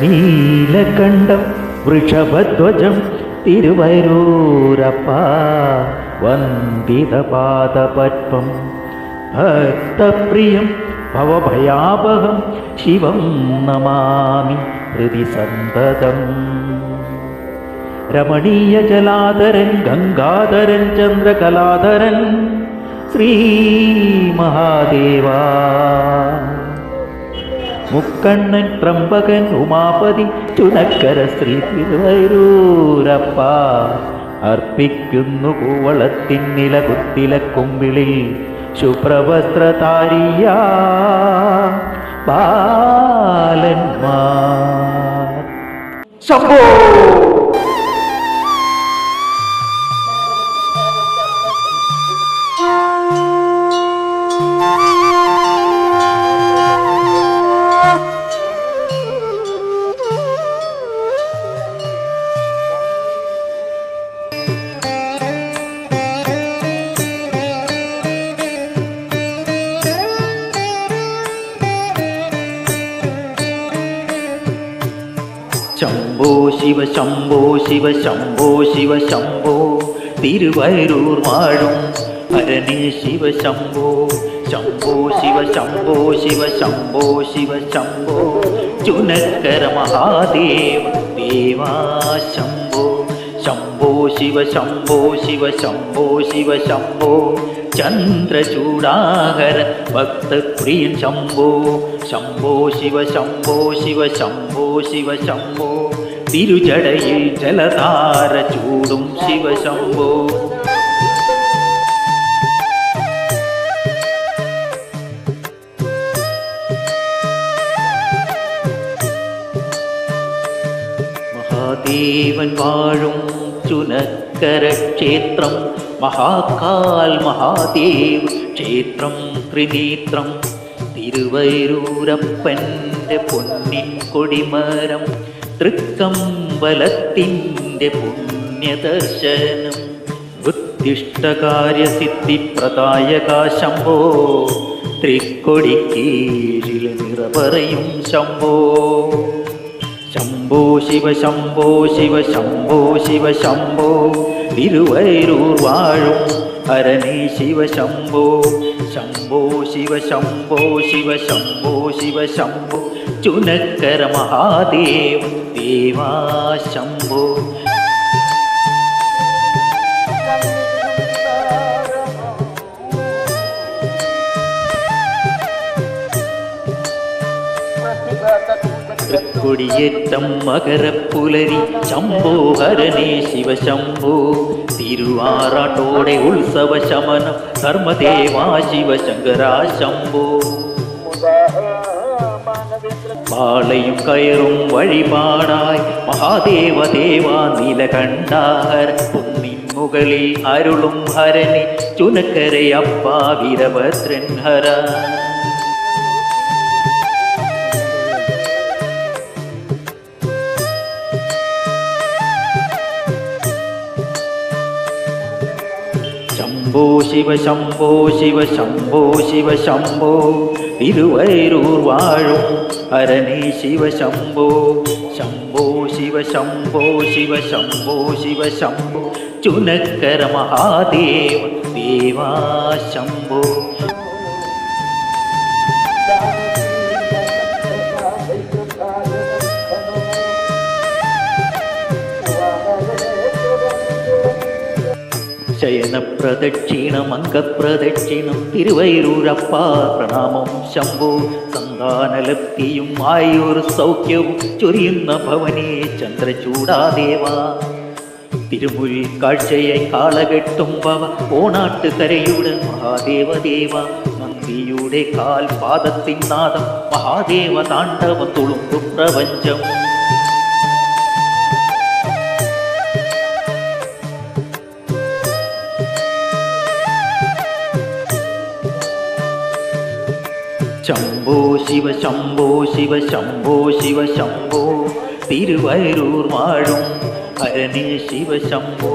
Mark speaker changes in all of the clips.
Speaker 1: നീലകണ്ഠം വൃഷഭധ്വജം തിരുവരൂരപ്പ വന്ദിതപാദപത്മം ഭക്തപ്രിയം ഭവഭയാപഹം ശിവം നമാമി ഹൃദി സന്തതം. രമണീയ ജലാധരൻ ഗംഗാധരൻ ചന്ദ്രകലാധരൻ ശ്രീ മഹാദേവാ. മുക്കണ്ണൻ ത്രമ്പകൻ ഉമാപതി ചുനക്കര ശ്രീ തിരുവരൂരപ്പ. അർപ്പിക്കുന്നു കൂവളത്തിൻ നില കുത്തില കുമ്പിളിൽ. ശുഭ്രവസ്ത്രധാരിയ ബാലന്മാർ. ശംഭോ! ശംഭോ ശിവ ശംഭോ ശിവ ശംഭോ ശിവ ശംഭോ തിരുവരൂർ വാഴും ഹരണേ ശിവ ശംഭോ ശംഭോ ശിവ ശംഭോ ശിവ ശംഭോ ശിവ ശംഭോ ചുനക്കര മഹാദേവ ദേവാ ശംഭോ ശംഭോ ശിവ ശംഭോ ശിവ ശംഭോ ശിവ ശംഭോ ചന്ദ്രചൂടാകര ഭക്തപ്രിയൻ ശംഭോ ശംഭോ ശിവ ശംഭോ ശിവ ശംഭോ ശിവ ശംഭോ തിരുജടയിൽ ജലധാര ചൂടും ശിവശംഭോ. മഹാദേവൻ വാഴും ചുനക്കരക്ഷേത്രം മഹാകാൽ മഹാദേവ് ക്ഷേത്രം ത്രിനേത്രം. തിരുവൈരൂരപ്പന്റെ പൊന്നിൻ കൊടിമരം തൃക്കമ്പലത്തിന്റെ പുണ്യദർശനം. ഉത്തിഷ്ടകാര്യസിദ്ധിപ്രദായക ശംഭോ. തൃക്കൊടിക്കീഴിൽ നിറപറയും ശംഭോ. ശംഭോ ശിവ ശംഭോ ശിവ ശംഭോ ശിവ ശംഭോ. തിരുവൈരൂർ വാഴും അരണി ശിവ ശംഭോ. ശംഭോ ശിവ ശംഭോ ശിവ ശംഭോ ശിവ ശംഭോ ചുനക്കര മഹാദേവ ദേവാ ശംഭോ തൃക്കൊടിയേറ്റം മകരപ്പുലരി ശംഭോ ഹരണേ ശിവശംഭോ. തിരുവാറാട്ടോടെ ഉത്സവ ശമനം ധർമ്മദേവാ ശിവശങ്കരാ ശംഭോ പാളയും കയറും വഴിപാടായി മഹാദേവ ദേവാ നീലകണ്ഠാഹര കുന്നിൻ മുകളിൽ അരുളും ഹരണി ചുനക്കരയപ്പ വീരഭദ്രൻ ഹര. ശിവ ശംഭോ ശിവ ശംഭോ വാഴും ഹരണേ ശിവ ശംഭോ. ശംഭോ ശിവ ശംഭോ. ചുനക്കര മഹാദേവ ദേവാ ശംഭോ. ശയന പ്രദക്ഷിണം അംഗപ്രദക്ഷിണം തിരുവൈരൂരപ്പ പ്രണാമം ശംഭോ. സന്താനലബ്ധിയും ആയൊരു സൗഖ്യവും ചൊരിയുന്ന ഭവനേ ചന്ദ്രചൂടാദേവ തിരുമുഴി കാഴ്ചയെ കാളകെട്ടും പവ ഓണാട്ടുകരയുടെ മഹാദേവദേവ. നന്ദിയുടെ കാൽ പാദത്തിൻ നാദം മഹാദേവ താണ്ഡവ തുളുമ്പു പ്രപഞ്ചം ശംഭോ ശിവ ശംഭോ ശിവ ശംഭോ ശിവ ശംഭോ തിരുവരൂർ വാഴും ഹരണേ ശിവ ശംഭോ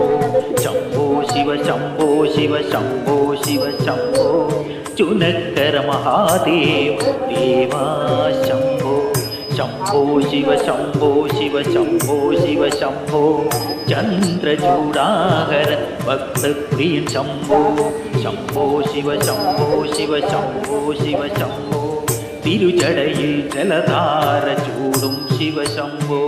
Speaker 1: ശംഭോ ശിവ ശംഭോ ശിവ ശംഭോ ശിവ ശംഭോ ചുനക്കര മഹാദേവ ദേവാ ശംഭോ ശംഭോ ശിവ ശംഭോ ശിവ ശംഭോ ശിവ ശംഭോ ചന്ദ്രചൂടാകര ഭക്തപ്രിയൻ ശംഭോ ശംഭോ ശിവ ശംഭോ ശിവ ശംഭോ ശിവ ശംഭോ തിരുജടയിൽ ജലധാര ചൂടും ശിവശംഭോ.